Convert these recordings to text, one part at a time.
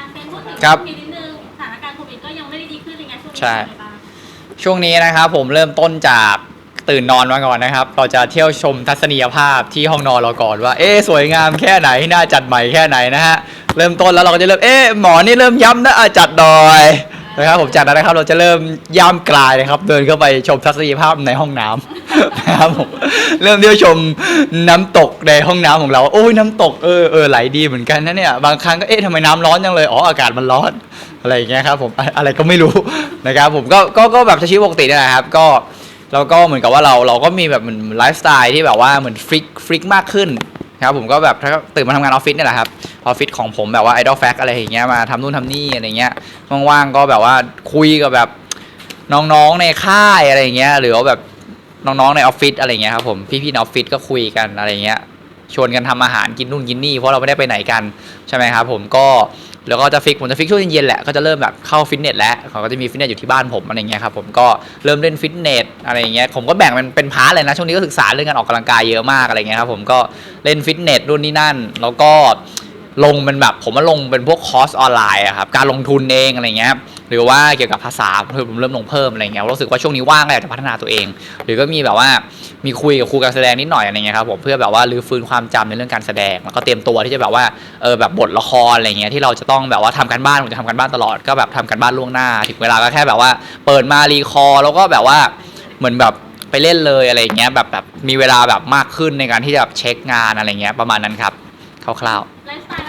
อะเป็นพูดถึงครับโควิดนิดนึงสถานการณ์โควิดก็ยังไม่ได้ดีขึ้นเลยไงช่วงนี้ใช่ เป็นไงบ้างช่วงนี้นะครับผมเริ่มต้นจากตื่นนอนมาก่อนนะครับ เราจะเที่ยวชมทัศนียภาพที่ห้องนอนเราก่อนว่า เอ๊ะสวยงามแค่ไหนน่าจัดใหม่แค่ไหนนะฮะเริ่มต้นแล้วเราก็จะเริ่มเอ๊ะหมอนี่เริ่มย้ำนะอะจัดหน่อยนะครับผมจากนั้นนะครับเราจะเริ่มย่ำกลายเลยครับ เดินเข้าไปชมทัศนียภาพในห้องน้ำ นะครับผมเริ่มเที่ยวชมน้ำตกในห้องน้ำของเรา โอ้ยน้ำตกเออเออไหลดีเหมือนกันนะเนี่ยบางครั้งก็เอ๊ะทำไมน้ำร้อนจังเลยอ๋ออากาศมันร้อนอะไรอย่างเงี้ยครับผมอะอะไรก็ไม่รู้ นะครับผมก็ก็ก็แบบใช้ชีวิตปกตินี่แหละครับก็เราก็เหมือนกับว่าเราเราก็มีแบบเหมือนไลฟ์สไตล์ที่แบบว่าเหมือนฟริกฟริกมากขึ้นนะครับผมก็แบบถ้าตื่นมาทำงานออฟฟิศนี่แหละครับออฟฟิศของผมแบบว่าไอดอลแฟกอะไรอย่างเงี้ยมาทำนู่นทำนี่อะไรเงี้ยว่างๆก็แบบว่าคุยกับแบบ น้องๆในค่ายอะไรอย่างเงี้ยหรือว่าแบบ น้องๆในออฟฟิศอะไรเงี้ยครับผมพี่ๆในออฟฟิศก็คุยกันอะไรเงี้ยชวนกันทำอาหารกินนู่นกินนี่เพราะเราไม่ได้ไปไหนกันใช่ไหมครับผมก็แล้วก็จะฟิกผมจะฟิกช่วงเย็นๆแหละก็จะเริ่มแบบเข้าฟิตเนสแล้วเขาก็จะมีฟิตเนสอยู่ที่บ้านผมอะไรเงี้ยครับผมก็เริ่มเล่นฟิตเนสอะไรเงี้ยผมก็แบ่งเป็นเป็นพาร์ทเลยนะช่วงนี้ก็ศึกษาเรื่องการออกกำลังกายเยอะมากอะไรเงี้ยครับผมก็เล่นฟิตเนสรุ่นนี้นั่น แล้วก็ ลงเป็นแบบผมมาลงเป็นพวกคอร์สออนไลน์อะครับการลงทุนเองอะไรเงี้ยหรือว่าเกี่ยวกับภาษาผมเริ่มลงเพิ่มอะไรเงี้ยรู้สึกว่าช่วงนี้ว่างก็อยากจะพัฒนาตัวเอง หรือก็มีแบบว่ามีคุยกับครูการแสดงนิดหน่อยอะไรเงี้ยครับผมเพื่อแบบว่ารื้อฟื้นความจำในเรื่องการแสดงแล้วก็เตรียมตัวที่จะแบบว่าเออแบบบทละครอะไรเงี้ยที่เราจะต้องแบบว่าทำการบ้านผมจะทำการบ้านตลอดก็แบบทำการบ้านล่วงหน้า ถึงเวลาก็แค่แบบว่า เปิดมารีคอร์แล้วก็แบบว่าเหมือนแบบไปเล่นเลยอะไรเงี้ยแบบแบบมีเวลาแบบมากขึ้นในการที่จะแบบเช็คงานอะไรเงี้ยประมาณนั้นครับคร่าวๆ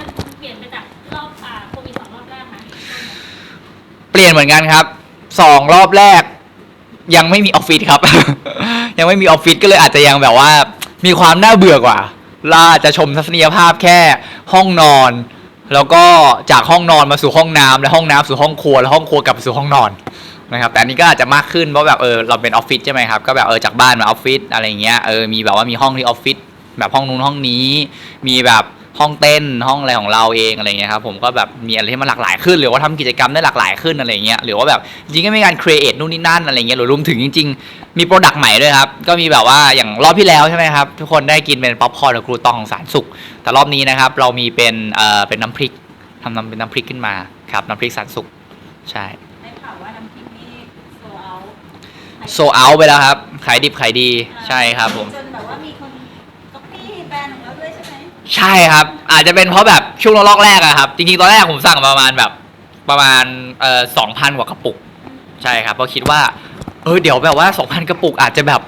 เปลี่ยนเหมือนกันครับสองรอบแรก ยังไม่มีออฟฟิศครับ ยังไม่มีออฟฟิศก็เลยอาจจะยังแบบว่า มีความน่าเบื่อกว่าเราอาจจะชมทัศนียภาพแค่ห้องนอน แล้วก็จากห้องนอนมาสู่ห้องน้ำและห้องน้ำสู่ห้องครัว แล้วห้องครัวกลับสู่ห้องนอนนะครับแต่อันนี้ก็อาจจะมากขึ้นเพราะแบบเออเราเป็นออฟฟิศใช่ไหมครับก็แบบเออจากบ้านมาออฟฟิศอะไรเงี้ยเออมีแบบว่ามีห้องที่ออฟฟิศแบบห้องนู้นห้องนี้ มีแบบ ห้องเต้นห้องอะไรของเราเองอะไรเงี้ยครับผมก็แบบมีอะไรที่มันหลากหลายขึ้น หรือว่าทำกิจกรรมได้หลากหลายขึ้นอะไรเงี้ยหรือว่าแบบจริงๆก็มีการครีเอทนู่นนี่นั่นอะไรเงี้ยหรือรวมถึงจริง ๆ มีโปรดักต์ใหม่ด้วยครับก็มีแบบว่าอย่างรอบที่แล้วใช่ไหมครับทุกคนได้กินเป็นป๊อปคอร์นกับครูตองของสารสุข แต่รอบนี้นะครับเรามีเป็นเอ่อเป็นน้ำพริกทำน้ำเป็นน้ำพริกขึ้นมาครับน้ำพริกสารสุขใช่ได้ข่าวว่าน้ำพริกนี่โซเอาโซเอาไปแล้วครับขายดิบขายดีใช่ครับผมจนแบบว่ามีคนก๊อปปี้แบรนด์ของเราด้วย ใช่ครับ อาจจะเป็นเพราะแบบช่วงรอบแรกอะครับ จริงๆ ตอนแรกผมสั่งประมาณแบบ ประมาณเอ่อสองพันกว่ากระปุก ใช่ครับเพราะคิดว่า เออเดี๋ยวแบบว่า2,000กระปุกอาจจะแบบ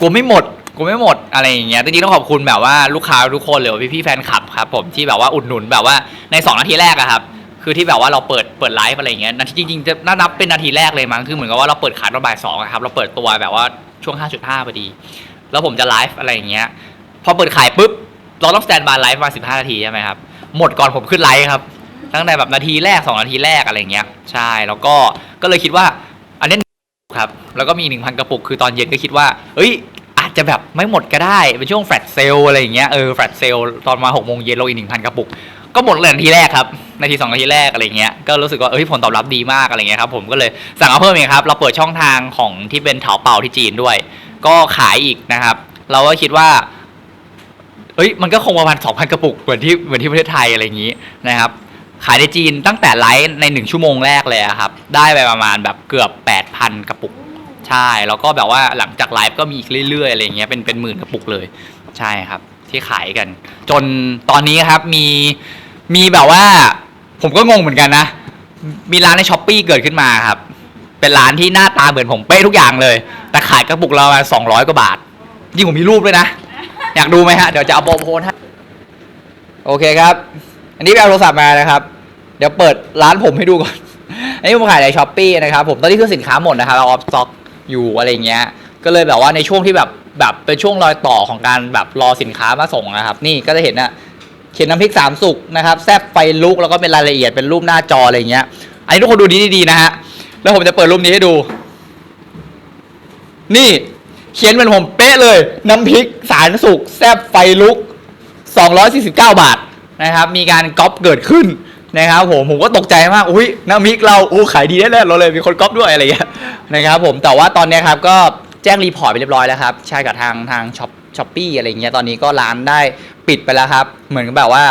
กลัวไม่หมดกลัวไม่หมดอะไรอย่างเงี้ยจริงๆต้องขอบคุณแบบว่าลูกค้าทุกคนหรือว่าพี่ๆแฟนคลับครับผมที่แบบว่าอุดหนุนแบบว่าใน 2 นาทีแรกอะครับคือที่แบบว่าเราเปิดเปิดไลฟ์อะไรอย่างเงี้ยนาทีจริงๆจะน่านับเป็นนาทีแรกเลยมั้งคือเหมือนกับว่าเราเปิดขายตอนบ่ายสองอะครับเราเปิดตัวแบบว่าช่วง 5.5พอดี แล้วผมจะไลฟ์อะไรอย่างเงี้ยพอเปิดขายปุ๊บ เราต้องสแตนบายไลฟ์มา15นาทีใช่ไหมครับ หมดก่อนผมขึ้นไลฟ์ครับ ตั้งแต่แบบนาทีแรก2นาทีแรกอะไรอย่างเงี้ย ใช่ แล้วก็ ก็เลยคิดว่า อันนี้ครับ แล้วก็มี1,000กระปุก คือตอนเย็นก็คิดว่า เอ้ย อาจจะแบบไม่หมดก็ได้ เป็นช่วงแฟลชเซลอะไรอย่างเงี้ย เออ แฟลชเซลตอนมา6โมงเย็นลงอีก1,000กระปุก ก็หมดเลยนาทีแรกครับ นาที2นาทีแรกอะไรเงี้ย ก็รู้สึกว่า เอ้ย ผลตอบรับดีมากอะไรเงี้ยครับ ผมก็เลยสั่งเอาเพิ่มเองครับ เราเปิดช่องทางของที่เป็นเถาเป่าที่จีนด้วย ก็ขายอีกนะครับ เราก็คิดว่า เอ้ยมันก็คงประมาณ2,000 กระปุกเหมือนที่เหมือนที่ประเทศไทยอะไรอย่างงี้นะครับขายในจีนตั้งแต่ไลฟ์ในหนึ่งชั่วโมงแรกเลยครับ ได้ไปประมาณแบบเกือบ 8,000 กระปุก ใช่ แล้วก็แบบว่าหลังจากไลฟ์ก็มีอีกเรื่อยๆอะไรเงี้ยเป็นเป็นหมื่นกระปุกเลย ใช่ครับ ที่ขายกัน จนตอนนี้ครับมีมีแบบว่า ผมก็งงเหมือนกันนะ มีร้านในช้อปปีเกิดขึ้นมาครับ เป็นร้านที่หน้าตาเหมือนผมเป๊ะทุกอย่างเลย แต่ขายกระปุกเราสองร้อยกว่าบาทจริงผมมีรูปด้วยนะ อยากดูไหมฮะ เดี๋ยวจะเอาโปรโพสให้ โอเคครับ อันนี้ไปเอาโทรศัพท์มานะครับ เดี๋ยวเปิดร้านผมให้ดูก่อน อันนี้ผมขายในช้อปปีนะครับผม ตอนนี้คือสินค้าหมดนะครับเราออฟสต็อกอยู่อะไรเงี้ย ก็เลยแบบว่าในช่วงที่แบบแบบเป็นช่วงรอยต่อของการแบบรอสินค้ามาส่งนะครับ นี่ก็จะเห็นนะเขียนน้ำพริกสามสุกนะครับ แซบไฟลุกแล้วก็เป็นรายละเอียดเป็นรูปหน้าจออะไรเงี้ย อันนี้ทุกคนดูดีๆนะฮะ แล้วผมจะเปิดรูปนี้ให้ดู นี่ เขียนเหมือนผม เลย น้ำพริกสารสุกแซบไฟลุก 249 บาทนะครับ มีการก๊อปเกิดขึ้นนะครับผมผมก็ตกใจมากอุ้ยน้ำพริกเราอู้ขายดีแน่ๆเราเลยมีคนก๊อปด้วยอะไรเงี้ยนะครับผมแต่ว่าตอนนี้ครับก็แจ้งรีพอร์ตไปเรียบร้อยแล้วครับใช่กับทางทางช็อปช้อปปี้อะไรเงี้ยตอนนี้ก็ร้านได้ปิดไปแล้วครับ เหมือนกับแบบว่า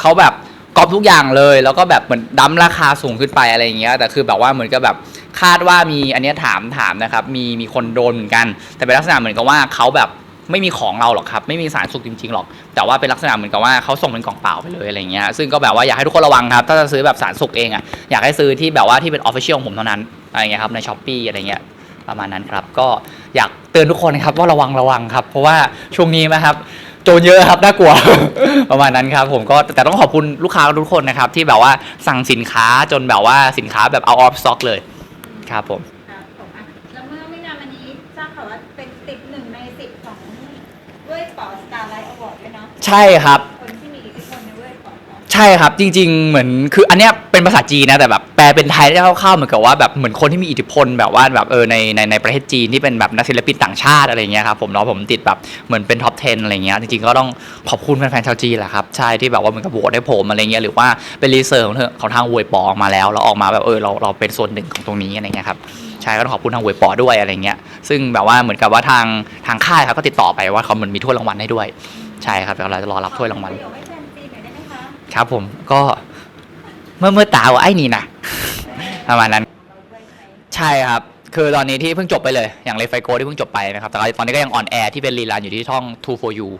เขาแบบก๊อปทุกอย่างเลย แล้วก็แบบเหมือนดั้มราคาสูงขึ้นไปอะไรอย่างเงี้ยแต่คือแบบว่าเหมือนกับแบบ คาดว่ามีอันเนี้ยถามถามนะครับ มีมีคนโดนเหมือนกัน แต่เป็นลักษณะเหมือนกับว่าเขาแบบไม่มีของเราหรอกครับ ไม่มีสารสุกจริงๆหรอก แต่ว่าเป็นลักษณะเหมือนกับว่าเขาส่งเป็นกล่องเปล่าไปเลยอะไรเงี้ยซึ่งก็แบบว่าอยากให้ทุกคนระวังครับ ถ้าจะซื้อแบบสารสุกเองอะอยากให้ซื้อที่แบบว่าที่เป็นออฟฟิเชียลของผมเท่านั้นอะไรเงี้ยครับในช้อปปี้อะไรเงี้ยประมาณนั้นครับ ก็อยากเตือนทุกคนครับว่าระวังระวังครับ เพราะว่าช่วงนี้นะครับโจรเยอะครับน่ากลัวประมาณนั้นครับ ผมก็แต่ต้องขอบคุณลูกค้าทุกคนนะครับที่แบบว่าสั่งสินค้าจนแบบว่าสินค้าแบบเอาออฟสต็อกเลย ครับผม ครับผมอะแล้วเมื่อไม่นานมานี้ทราบข่าวว่าเป็นติดหนึ่งในสิบของด้วยปอสตาร์ไลท์อวอร์ดด้วยเนาะ ใช่ครับ ใช่ครับจริง ๆ เหมือนคืออันเนี้ยเป็นภาษาจีนนะแต่แบบแปลเป็นไทยได้คร่าวๆเหมือนกับว่าแบบเหมือนคนที่มีอิทธิพลแบบว่าแบบเออในในในประเทศจีนที่เป็นแบบนักศิลปินต่างชาติอะไรเงี้ยครับผมเนาะผมติดแบบเหมือนเป็นท็อป 10 อะไรเงี้ยจริงๆก็ต้องขอบคุณแฟนๆชาวจีนแหละครับใช่ที่แบบว่าเหมันกับโหวตให้ผมอะไรเงี้ยหรือว่าเป็นรีเสิร์ชของเธอของทางเวยปอออกมาแล้วแล้วออกมาแบบเออเราเราเป็นส่วนหนึ่งของตรงนี้อะไรเงี้ยครับใช่ก็ต้องขอบคุณทางเวยปอด้วยอะไรเงี้ยซึ่งแบบว่าเหมือนกับว่าทางทางค่ายครับก็ติดต่อไปว่าเขาเหมือนมีถ้วยรางวัลให้ด้วย ใช่ครับเดี๋ยวเราจะรอรับถ้วยรางวัล คะครับผมก็เมื่อเมื่อตาวไอ้นี่นะประมาณนั้นเราด้วยใช้ใช่ครับ คือตอนนี้ที่เพิ่งจบไปเลย อย่างเลฟไฟโกที่เพิ่งจบไปนะครับ แต่ว่าตอนนี้ก็ยังออนแอร์ที่เป็นรีลันอยู่ที่ช่อง Two for You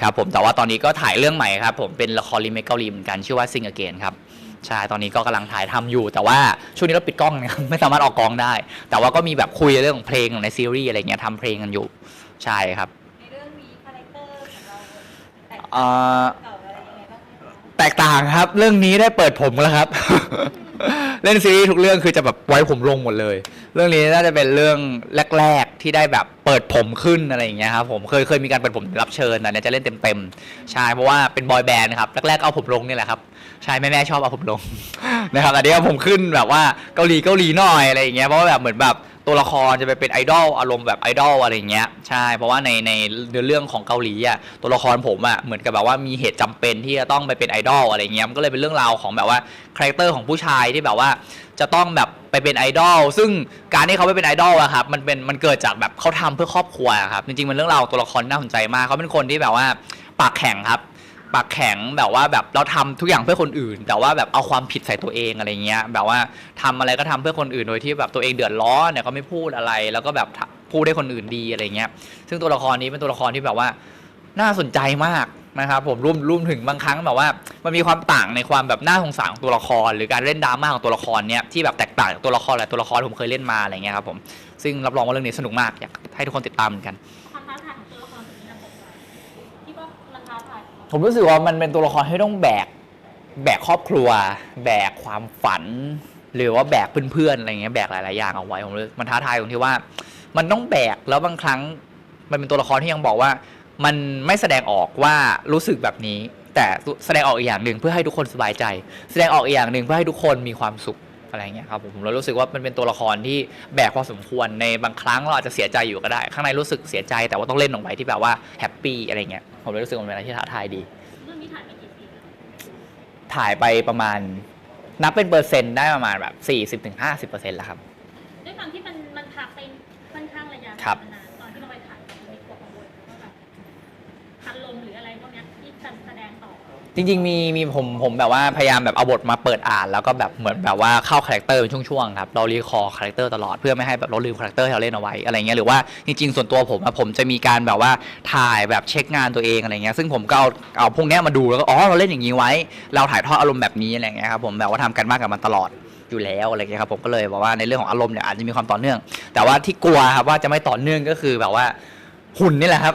ครับผม แต่ว่าตอนนี้ก็ถ่ายเรื่องใหม่ครับ ผมเป็นละครรีเมคเกาหลีเหมือนกันชื่อว่า Sing Again ครับ ใช่ ตอนนี้ก็กำลังถ่ายทำอยู่ แต่ว่าช่วงนี้เราปิดกล้องนะครับ ไม่สามารถออกกองได้ แต่ว่าก็มีแบบคุยเรื่องของเพลงในซีรีส์อะไรเงี้ยทำเพลงกันอยู่ ใช่ครับในเรื่องนี้คาแรคเตอร์ของเราแตกเอ่ต่างอเก่าอะไรยังไงบ้างไหมคะ แตกต่างครับ เรื่องนี้ได้เปิดผมแล้วครับ เล่นซีรีส์ทุกเรื่องคือจะแบบไว้ผมลงหมดเลย เรื่องนี้น่าจะเป็นเรื่องแรก ๆที่ได้แบบเปิดผมขึ้นอะไรอย่างเงี้ยครับผมเคยเคยมีการเปิดผมรับเชิญแต่เนี่ยจะเล่นเต็มๆใช่เพราะว่าเป็นบอยแบนด์ครับแรกๆเอาผมลงนี่แหละครับใช่แม่ๆชอบเอาผมลงนะครับอันนี้เอาผมขึ้นแบบว่าเกาหลีเกาหลีหน่อยอะไรอย่างเงี้ยเพราะว่าแบบเหมือนแบบ ตัวละครจะไปเป็นไอดอลอารมณ์แบบไอดอลอะไรเงี้ยใช่เพราะว่าในในเรื่องของเกาหลีอะตัวละครผมอะเหมือนกับแบบว่ามีเหตุจำเป็นที่จะต้องไปเป็นไอดอลอะไรเงี้ยมันก็เลยเป็นเรื่องราวของแบบว่าคาแรคเตอร์ของผู้ชายที่แบบว่าจะต้องแบบไปเป็นไอดอลซึ่งการที่เขาไปเป็นไอดอลอะครับมันเป็นมันเกิดจากแบบเขาทำเพื่อครอบครัวครับจริงๆมันเรื่องราวตัวละครน่าสนใจมากเขาเป็นคนที่แบบว่าปากแข็งครับ ปากแข็งแบบว่าแบบเราทำทุกอย่างเพื่อคนอื่น แต่ว่าแบบเอาความผิดใส่ตัวเองอะไรเงี้ยแบบว่าทำอะไรก็ทำเพื่อคนอื่นโดยที่แบบตัวเองเดือดร้อนเนี่ยก็ไม่พูดอะไร แล้วก็แบบพูดให้คนอื่นดีอะไรเงี้ยซึ่งตัวละครนี้เป็นตัวละครที่แบบว่าน่าสนใจมากนะครับผมรวมรวมถึงบางครั้งแบบว่ามันมีความต่างในความแบบน่าสงสารของตัวละคร หรือการเล่นดราม่าของตัวละครเนี้ยที่แบบแตกต่างจากตัวละครหลายตัวละครผมเคยเล่นมาอะไรเงี้ยครับผมซึ่งรับรองว่าเรื่องนี้สนุกมากอยากให้ทุกคนติดตามเหมือนกัน ผมรู้สึกว่ามันเป็นตัวละครที่ต้องแบก แบกครอบครัว แบกความฝัน หรือว่าแบกเพื่อนๆอะไรเงี้ยแบกหลายๆอย่างเอาไว้ผมเลยมันท้าทายตรงที่ว่า มันต้องแบกแล้วบางครั้ง มันเป็นตัวละครที่ยังบอกว่า มันไม่แสดงออกว่ารู้สึกแบบนี้ แต่แสดงออกอีกอย่างหนึ่งเพื่อให้ทุกคนสบายใจ แสดงออกอีกอย่างหนึ่งเพื่อให้ทุกคนมีความสุข อะไรเงี้ยครับผมผมเลยรู้สึกว่ามันเป็นตัวละครที่แบกพอสมควรในบางครั้งเราอาจจะเสียใจอยู่ก็ได้ ข้างในรู้สึกเสียใจแต่ว่าต้องเล่นออกไปที่แบบว่าแฮปปี้อะไรเงี้ยผมเลยรู้สึกว่ามันเป็นอะไรที่ท้าทายดี เรื่องนี้ถ่ายไปกี่ปีแล้วถ่ายไปประมาณนับเป็นเปอร์เซ็นต์ได้ประมาณแบบ 40-50%แล้วครับ ด้วยความที่มันมันพักเป็นค่อนข้างระยะครับนานตอนที่เราไปถ่ายมันมีกลัวกังวลว่าแบบ อารมหรืออะไรพวกเนี้ยที่จะแสดงต่อจริงๆมีมีผมผมแบบว่าพยายามแบบเอาบทมาเปิดอ่าน แล้วก็แบบเหมือนแบบว่าเข้าคาแรคเตอร์เป็นช่วงๆครับเรารีคอร์คาแรคเตอร์ตลอดเพื่อไม่ให้แบบเราลืมคาแรคเตอร์ที่เราเล่นเอาไว้อะไรเงี้ยหรือว่าจริงๆส่วนตัวผมอะผมจะมีการแบบว่าถ่ายแบบเช็คงานตัวเองอะไรเงี้ยซึ่งผมก็เอาเอาพวกเนี้ยมาดูแล้วก็อ๋อเราเล่นอย่างนี้ไว้ เราถ่ายทอดอารมณ์แบบนี้อะไรเงี้ยครับผมแบบว่าทำกันมากกับมันตลอดอยู่แล้วอะไรเงี้ยครับผมก็เลยบอกว่าในเรื่องของอารมณ์เนี่ยอาจจะมีความต่อเนื่อง แต่ว่าที่กลัวครับว่าจะไม่ต่อเนื่องก็คือแบบว่าหุ่นนี่แหละครับ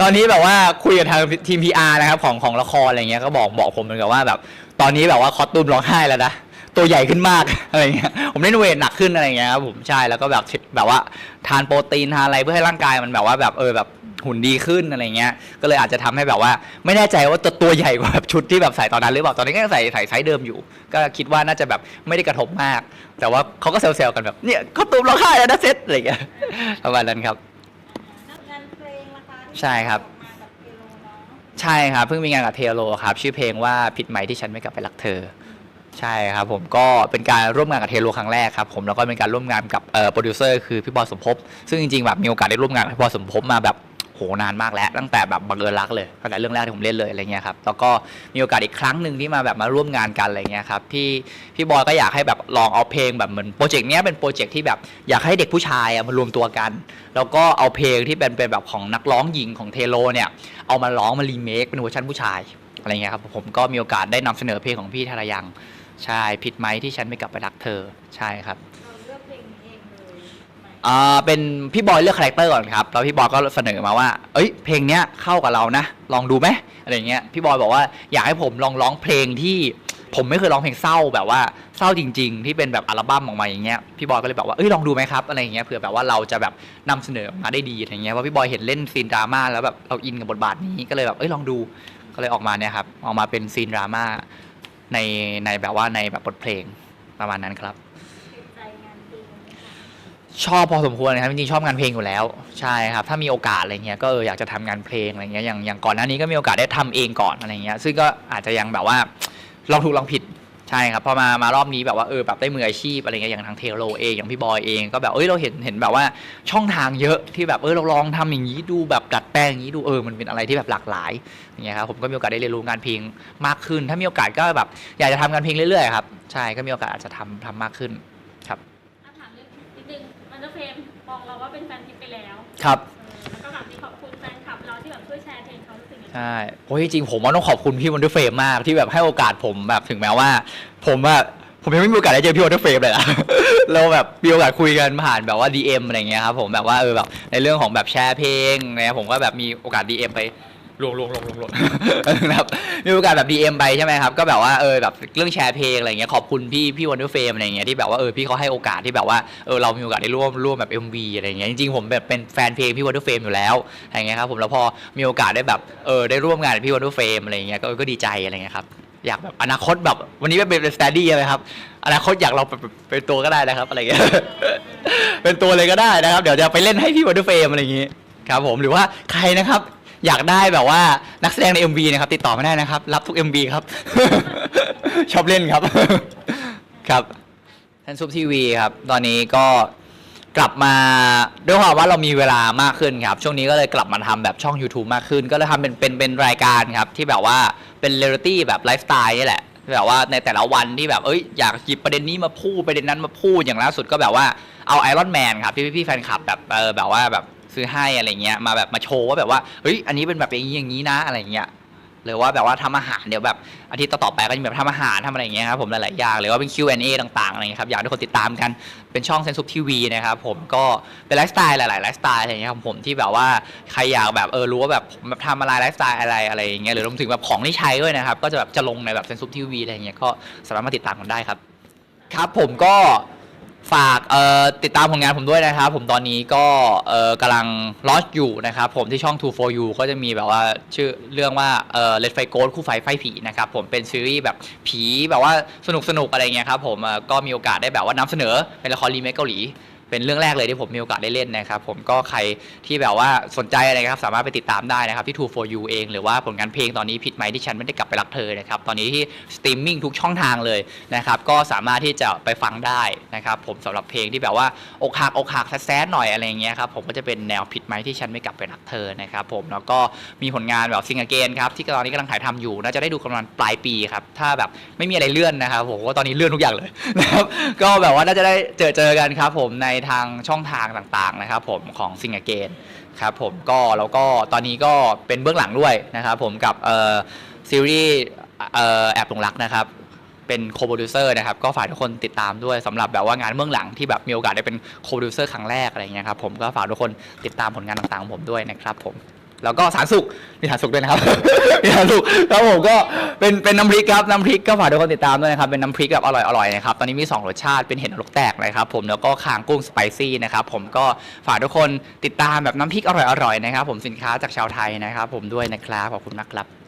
ตอนนี้แบบว่าคุยกับทางทีม PR นะครับของของละครอะไรเงี้ยก็บอกบอกผมเหมือนกับว่าแบบ ตอนนี้แบบว่าคอสตูมร้องไห้แล้วนะตัวใหญ่ขึ้นมาก อะไรเงี้ยผมเล่นเวทหนักขึ้นอะไรเงี้ยครับผมใช่แล้วก็แบบแบบว่าทานโปรตีนทานอะไรเพื่อให้ร่างกายมันแบบว่าแบบเออแบบหุ่นดีขึ้นอะไรเงี้ย ก็เลยอาจจะทำให้แบบว่า ไม่แน่ใจว่าตัวตัวใหญ่กว่าแบบชุดที่แบบใส่ตอนนั้นหรือเปล่าตอนนี้ก็ยังใส่ใส่ไซส์เดิมอยู่ ก็คิดว่าน่าจะแบบไม่ได้กระทบมาก แต่ว่าเขาก็เซลล์กันแบบเนี่ยคอสตูมร้องไห้แล้วนะเซ็ตอะไรเงี้ยประมาณนั้นครับ งานเพลงล่ะคะที่ ใช่ครับ ใช่ครับ เพิ่งมีงานกับเทโลครับ ชื่อเพลงว่าผิดไหมที่ฉันไม่กลับไปรักเธอ ใช่ครับผมก็เป็นการร่วมงานกับเทโลครั้งแรกครับผมแล้วก็เป็นการร่วมงานกับโปรดิวเซอร์คือพี่บอลสมภพซึ่งจริงๆแบบมีโอกาสได้ร่วมงานกับพี่บอลสมภพมาแบบ โหนานมากแล้ว ตั้งแต่แบบบังเอิญรักเลยตั้งแต่เรื่องแรกที่ผมเล่นเลยอะไรเงี้ยครับแล้วก็มีโอกาสอีกครั้งหนึ่งที่มาแบบมาร่วมงานกันอะไรเงี้ยครับที่พี่บอยก็อยากให้แบบลองเอาเพลงแบบเหมือนโปรเจกต์เนี้ยเป็นโปรเจกต์ที่แบบอยากให้เด็กผู้ชายมารวมตัวกัน แล้วก็เอาเพลงที่เป็นเป็นแบบของนักร้องหญิงของเทโลเนี่ยเอามาร้องมารีเมคเป็นเวอร์ชันผู้ชายอะไรเงี้ยครับผมก็มีโอกาสได้นำเสนอเพลงของพี่ธารยังใช่ผิดไหมที่ฉันไม่กลับไปรักเธอใช่ครับ อ่าเป็นพี่บอยเลือกคาแรคเตอร์ก่อนครับแล้วพี่บอยก็เสนอมาว่า เอ้ยเพลงเนี้ยเข้ากับเรานะ ลองดูไหมอะไรเงี้ยพี่บอยบอกว่าอยากให้ผมลองร้องเพลงที่ ผมไม่เคยร้องเพลงเศร้าแบบว่าเศร้าจริง ๆ ที่เป็นแบบอัลบั้มออกมาอย่างเงี้ยพี่บอยก็เลยบอกว่าเอ้ยลองดูไหมครับอะไรเงี้ยเผื่อแบบว่าเราจะแบบนำเสนอมาได้ดีอะไรเงี้ยว่าพี่บอยเห็นเล่นซีนดราม่าแล้วแบบเราอินกับบทบาทนี้ก็เลยแบบเอ้ยลองดูก็เลยออกมาเนี่ยครับออกมาเป็นซีนดราม่าในในแบบว่าในแบบบทเพลงประมาณนั้นครับ ติดใจงานเพลงไหมคะ ชอบพอสมควรนะครับจริงๆชอบงานเพลงอยู่แล้วใช่ครับถ้ามีโอกาสอะไรเงี้ยก็เอออยากจะทำงานเพลงอะไรเงี้ยอย่างอย่างก่อนหน้านี้ก็มีโอกาสได้ทำเองก่อนอะไรเงี้ยซึ่งก็อาจจะยังแบบว่าลองถูกลองผิดใช่ครับพอมามารอบนี้แบบว่าเออแบบได้มืออาชีพอะไรเงี้ยอย่างทางเทโลเองอย่างพี่บอยเองก็แบบเอ้ยเราเห็นเห็นแบบว่าช่องทางเยอะที่แบบเออเราลองทำอย่างนี้ดูแบบดัดแปลงอย่างนี้ดูเออมันเป็นอะไรที่แบบหลากหลายอย่างเงี้ยครับผมก็มีโอกาสได้เรียนรู้งานเพลงมากขึ้น ถ้ามีโอกาสก็แบบอยากจะทำงานเพลงเรื่อยๆครับใช่ก็มีโอกาสอาจจะทำทำมากขึ้นครับ ถ้าถามเรื่องนิ ดนึงมันจะเฟรมมองเราว่าเป็นแฟนคลับไปแล้วครับ เออแล้วก็แบบมีขอบคุณแฟนคลับเราที่แบบช่วยแชร์เพลงเขารู้สึกยังไงใช่โอ้ยจริงๆผมว่าต้องขอบคุณพี่วันเดอร์เฟรมมากที่แบบให้โอกาสผมแบบถึงแม้ว่า ผมอะผมยังไม่มีโอกาสได้เจอพี่วันเดอร์เฟรมเลยนะ เราแบบมีโอกาสคุยกันผ่านแบบว่า DM อะไรเงี้ยครับผมแบบว่าเออแบบในเรื่องของแบบแชร์เพลงเนี่ยผมก็แบบมีโอกาส DM ไป ลวงลวงลวงลวงลวงนะครับมีโอกาสแบบ DM ไปใช่ไหมครับ ก็แบบว่าเออแบบเรื่องแชร์เพลงอะไรเงี้ยขอบคุณพี่พี่วันเดอร์เฟรมอะไรเงี้ยที่แบบว่าเออพี่เขาให้โอกาสที่แบบว่าเออเรามีโอกาสได้ร่วมร่วมแบบ MV อะไรเงี้ยจริงๆผมแบบเป็นแฟนเพลงพี่วันเดอร์เฟรมอยู่แล้วอะไรเงี้ยครับผมแล้วพอมีโอกาสได้แบบเออได้ร่วมงานกับพี่วันเดอร์เฟรมอะไรเงี้ยก็ก็ดีใจอะไรเงี้ยครับอยากแบบอนาคตแบบวันนี้เป็นเป็นสตดี้อะไรครับอนาคตอยากเราเป็นเป็นตัวก็ได้นะครับอะไรเงี้ย เป็นตัวเลยก็ได้นะครับ เดี๋ยวจะไปเล่นให้พี่วันเดอร์เฟรมอะไรอย่างงี้ครับผมหรือว่าใครนะครับ อยากได้แบบว่านักแสดงใน MV นะครับ ติดต่อมาได้นะครับ รับทุก MV ครับ ชอบเล่นครับ ครับทันซุปทีวีครับ ตอนนี้ก็กลับมาด้วยความว่าเรามีเวลามากขึ้นครับ ช่วงนี้ก็เลยกลับมาทำแบบช่อง YouTube มากขึ้น ก็เลยทำเป็นเป็นเป็นรายการครับ ที่แบบว่าเป็นเรียลิตี้แบบไลฟ์สไตล์นี่แหละแบบว่าในแต่ละวันที่แบบเอ้ยอยากหยิบประเด็นนี้มาพูดประเด็นนั้นมาพูดอย่างล่าสุดก็แบบว่าเอาไอรอนแมนครับที่พี่ๆแฟนคลับแบบเออแบบว่าแบบ ซื้อให้อะไรเงี้ยมาแบบมาโชว์ว่าแบบว่าเฮ้ยอันนี้เป็นแบบอย่างนี้อย่างนี้นะอะไรเงี้ยหรือว่าแบบว่าทำอาหารเดี๋ยวแบบอาทิตย์ต่อๆไปก็จะแบบทำอาหารทำอะไรอย่างเงี้ยครับผมหลายๆอย่างหรือว่าเป็น Q&A ต่างๆอะไรเงี้ยครับอยากให้ทุกคนติดตามกันเป็นช่องเซนซุปทีวีนะครับผมก็เป็นไลฟ์สไตล์หลายๆไลฟ์สไตล์อะไรเงี้ยครับผมที่แบบว่าใครอยากแบบเออรู้ว่าแบบแบบทำอะไรไลฟ์สไตล์อะไรอะไรอย่างเงี้ยหรือรวมถึงแบบของที่ใช้ด้วยนะครับก็จะแบบจะลงในแบบเซนซุปทีวีอะไรเงี้ยก็สามารถมาติดตามกันได้ครับครับผมก็ ฝากเอ่อติดตามผลงานผมด้วยนะครับ ผมตอนนี้ก็เอ่อกำลังลอ n อยู่นะครับ ผมที่ช่อง2 for you ก็จะมีแบบว่าชื่อเรื่องว่าเอ่อ Let Fight Ghost คู่ไฟไฟผีนะครับ ผมเป็นซีรีส์แบบผีแบบว่าสนุกสนุกๆอะไรเงี้ยครับผมเอ่อก็มีโอกาสได้แบบว่านำเสนอเป็นละครรีเมคเกาหลี เป็นเรื่องแรกเลยที่ผมมีโอกาสได้เล่นนะครับ ผมก็ใครที่แบบว่าสนใจอะไรครับ สามารถไปติดตามได้นะครับที่2 for you เอง หรือว่าผลงานเพลงตอนนี้ผิดไหมที่ฉันไม่ได้กลับไปรักเธอนะครับ ตอนนี้ที่สตรีมมิ่งทุกช่องทางเลยนะครับ ก็สามารถที่จะไปฟังได้นะครับ ผมสำหรับเพลงที่แบบว่าอกหักอกหักแซดๆหน่อยอะไรเงี้ยครับ ผมก็จะเป็นแนวผิดไหมที่ฉันไม่กลับไปรักเธอนะครับผมแล้วก็มีผลงานแบบซิงเกิลครับที่ตอนนี้กำลังถ่ายทำอยู่น่าจะได้ดูประมาณปลายปีครับถ้าแบบไม่มีอะไรเลื่อนนะครับผมว่าตอนนี้เลื่อนทุกอย่างเลยนะครับก็แบบว่าน่าจะได้เจอเจอกันครับผมในทางช่องทางต่างๆนะครับผมของซิงเกิลครับผมก็แล้วก็ตอนนี้ก็เป็นเบื้องหลังด้วยนะครับผมกับซีรีส์แอบหลงรักนะครับเป็นโคโปรดิวเซอร์นะครับก็ฝากทุกคนติดตามด้วยสำหรับแบบว่างานเบื้องหลังที่แบบมีโอกาสได้เป็นโคโปรดิวเซอร์ครั้งแรกอะไรเงี้ยครับผมก็ฝากทุกคนติดตามผลงานต่างๆของผมด้วยนะครับผม แล้วก็สารสุกมีสารสุกด้วยนะครับ มีสารสุกครับผมก็เป็นเป็นน้ำพริกครับน้ำพริกก็ฝากทุกคนติดตามด้วยนะครับเป็นน้ำพริกแบบอร่อยอร่อยนะครับตอนนี้มีสองรสชาติเป็นเห็ดนรกแตกนะครับผมแล้วก็คางกุ้งสไปซี่นะครับผมก็ฝากทุกคนติดตามแบบน้ำพริกอร่อยอร่อยนะครับผมสินค้าจากชาวไทยนะครับผมด้วยนะครับขอบคุณมากครับ